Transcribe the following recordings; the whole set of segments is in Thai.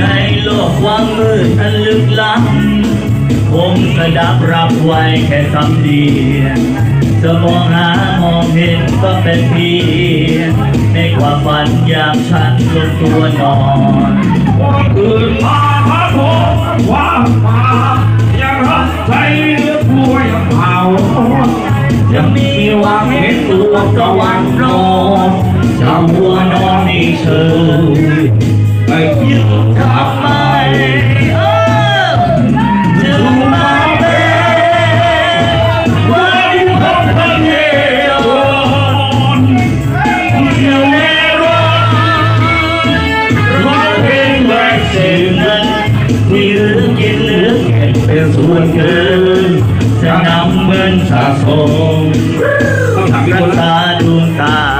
ในโลกวังมืดอันลึกล้ำคงกระดับรับไว้แค่คำเดียวจะมองหามองเห็นก็เป็นเพียงในความฝันอยากฉันลงตัวนอน จะมีหวังเห็นตัวตะวันรองจะหัวนอนในเชิงไมเออจึงมาเป็นวันของคนเดียวเดียวแน่นอนร้องเพลงแรกเสียงนั้นที่เหลือกินเหลือเก็บเป็นส่วนเกิน cho năm bên xa xôi chúng ta chúng ta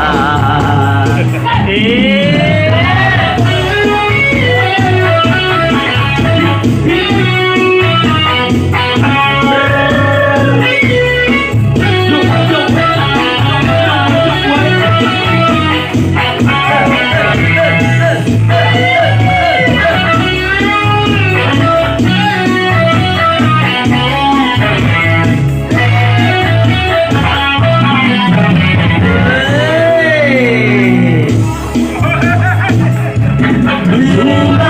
Yeah. Linda